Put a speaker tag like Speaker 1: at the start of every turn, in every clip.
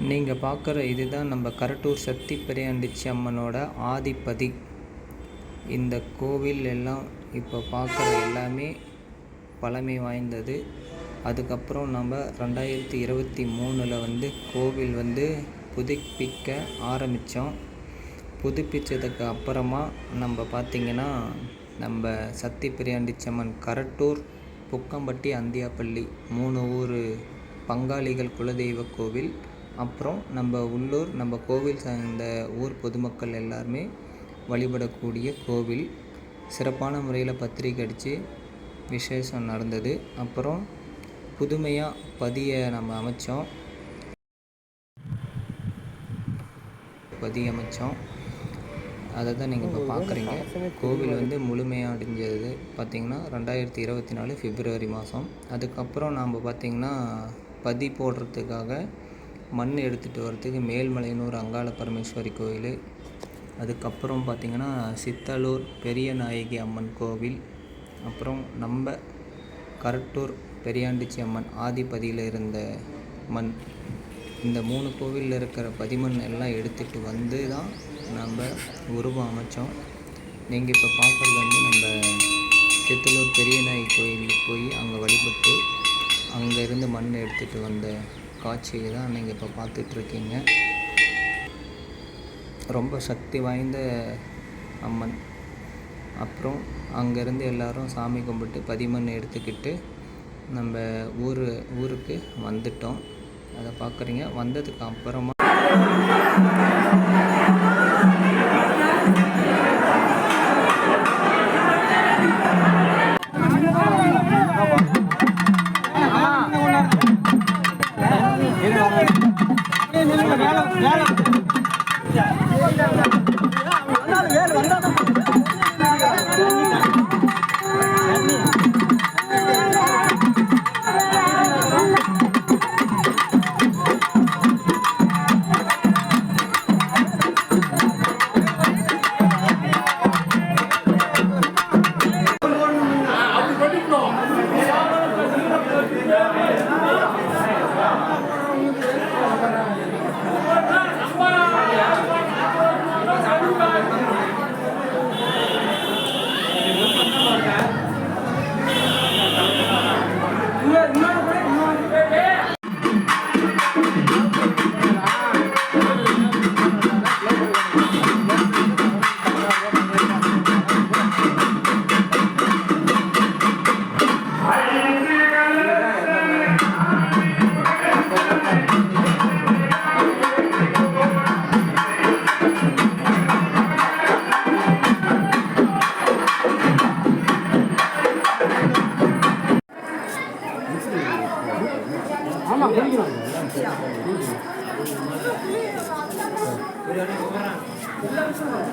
Speaker 1: நீங்கள் பார்க்குற இதுதான் நம்ம கரட்டூர் சக்தி பெரியாண்டிச்சி அம்மனோட ஆதிப்பதி இந்த கோவில் எல்லாம் இப்போ பார்க்குற எல்லாமே பழமை வாய்ந்தது. அதுக்கப்புறம் நம்ம ரெண்டாயிரத்தி இருபத்தி மூணில் வந்து கோவில் வந்து புதுப்பிக்க ஆரம்பித்தோம் புதுப்பித்ததுக்கு அப்புறமா நம்ம பார்த்திங்கன்னா நம்ம சக்தி பிரியாண்டிச்சம்மன் கரட்டூர் புக்கம்பட்டி அந்தியாப்பள்ளி மூணு ஊர் பங்காளிகள் குலதெய்வ கோவில் அப்புறம் நம்ம உள்ளூர் நம்ம கோவில் சார்ந்த ஊர் பொதுமக்கள் எல்லாருமே வழிபடக்கூடிய கோவில். சிறப்பான முறையில் பத்திரிக்கை அடித்து விசேஷம் நடந்தது. அப்புறம் புதுமையாக பதியை நம்ம அமைச்சோம். பதி அமைச்சோம் அதை தான் நீங்கள் இப்போ பார்க்குறீங்க கோவில் வந்து முழுமையாக அடைஞ்சது பார்த்திங்கன்னா ரெண்டாயிரத்தி இருபத்தி நாலு பிப்ரவரி மாதம் அதுக்கப்புறம் நாம் பார்த்திங்கன்னா பதி போடுறதுக்காக மண் எடுத்துகிட்டு வரத்துக்கு மேல்மலையனூர் அங்காள பரமேஸ்வரி கோயில். அதுக்கப்புறம் பார்த்திங்கன்னா சித்தலூர் பெரிய நாயகி அம்மன் கோவில். அப்புறம் நம்ம கரட்டூர் பெரியாண்டிச்சி அம்மன் ஆதிபதியில் இருந்த மண். இந்த மூணு கோவிலில் இருக்கிற பதிமண் எல்லாம் எடுத்துகிட்டு வந்து தான் நம்ம உருவம் அமைச்சோம். நீங்கள் இப்போ பார்க்குறது வந்து நம்ம சித்தலூர் பெரிய நாயகி கோயிலுக்கு போய் அங்கே வழிபட்டு அங்கேருந்து மண் எடுத்துகிட்டு வந்த காட்சியை தான் நீங்கள் இப்போ பார்த்துட்ருக்கீங்க. ரொம்ப சக்தி வாய்ந்த அம்மன். அப்புறம் அங்கேருந்து எல்லாரும் சாமி கும்பிட்டு பதிமண் எடுத்துக்கிட்டு நம்ம ஊர் ஊருக்கு வந்துட்டோம். அதை பார்க்குறீங்க வந்ததுக்கு அப்புறமா
Speaker 2: இருபது
Speaker 3: மேல மேல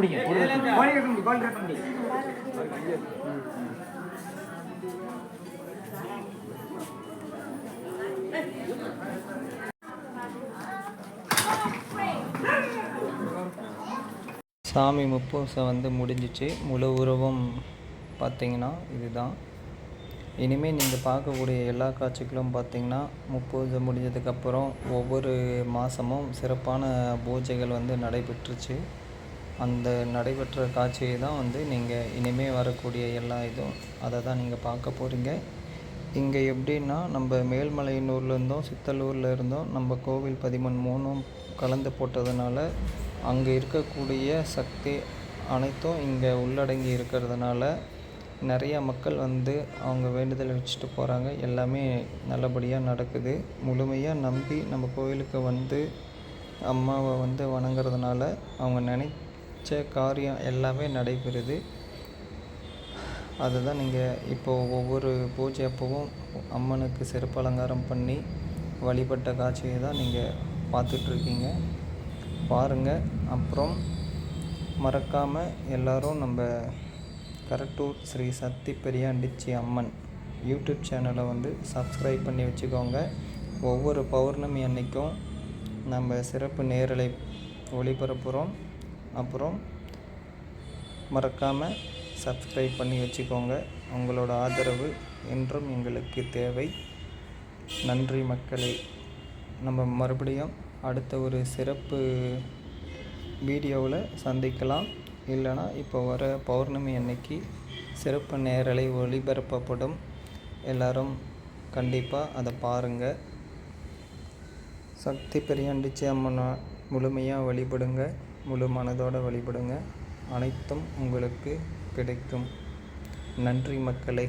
Speaker 3: பிடி
Speaker 1: சாமி முப்பூசம் வந்து முடிஞ்சிச்சு. முழு உருவம் பார்த்தீங்கன்னா இதுதான். இனிமேல் நீங்கள் பார்க்கக்கூடிய எல்லா காட்சிகளும் பார்த்தீங்கன்னா முப்பூஜை முடிஞ்சதுக்கப்புறம் ஒவ்வொரு மாதமும் சிறப்பான பூஜைகள் வந்து நடைபெற்றுச்சு. அந்த நடைபெற்ற காட்சியை தான் வந்து நீங்கள் இனிமேல் வரக்கூடிய எல்லா இதுவும் அதை தான் நீங்கள் பார்க்க போகிறீங்க இங்கே எப்படின்னா நம்ம மேல்மலையனூர்லேருந்தும் சித்தலூரில் இருந்தும் நம்ம கோவில் பதிமன் மூணும் கலந்து போட்டதுனால அங்கே இருக்கக்கூடிய சக்தி அனைத்தும் இங்கே உள்ளடங்கி இருக்கிறதுனால நிறைய மக்கள் வந்து அவங்க வேண்டுதல் வச்சுட்டு போகிறாங்க எல்லாமே நல்லபடியாக நடக்குது. முழுமையாக நம்பி நம்ம கோயிலுக்கு வந்து அம்மாவை வந்து வணங்குறதுனால அவங்க நினை நினச்ச காரியம் எல்லாமே நடைபெறுது. அதுதான் நீங்கள் இப்போது ஒவ்வொரு பூஜை அப்போவும் அம்மனுக்கு சிறப்பு அலங்காரம் பண்ணி வழிபட்ட காட்சியை தான் நீங்கள் பார்த்துட்ருக்கீங்க. பாருங்கள் அப்புறம் மறக்காமல் எல்லாரும் நம்ம கரட்டூர் ஸ்ரீ சக்தி பெரியாண்டிச்சி அம்மன் யூடியூப் சேனலை வந்து சப்ஸ்கிரைப் பண்ணி வச்சுக்கோங்க. ஒவ்வொரு பௌர்ணமி அன்னைக்கும் நம்ம சிறப்பு நேரலை ஒளிபரப்புகிறோம் அப்புறம் மறக்காமல் சப்ஸ்கிரைப் பண்ணி வச்சுக்கோங்க. உங்களோட ஆதரவு என்றும் எங்களுக்கு தேவை. நன்றி மக்களே. நம்ம மறுபடியும் அடுத்த ஒரு சிறப்பு வீடியோவில் சந்திக்கலாம். இல்லைனா இப்போ வர பௌர்ணமி அன்னைக்கு சிறப்பு நேரலை ஒளிபரப்பப்படும். எல்லாரும் கண்டிப்பாக அதை பாருங்கள் சக்தி பெரியாண்டிச்சி அம்மனை முழுமையாக வழிபடுங்க. முழு மனதோடு வழிபடுங்க. அனைத்தும் உங்களுக்கு கிடைக்கும். நன்றி மக்களே.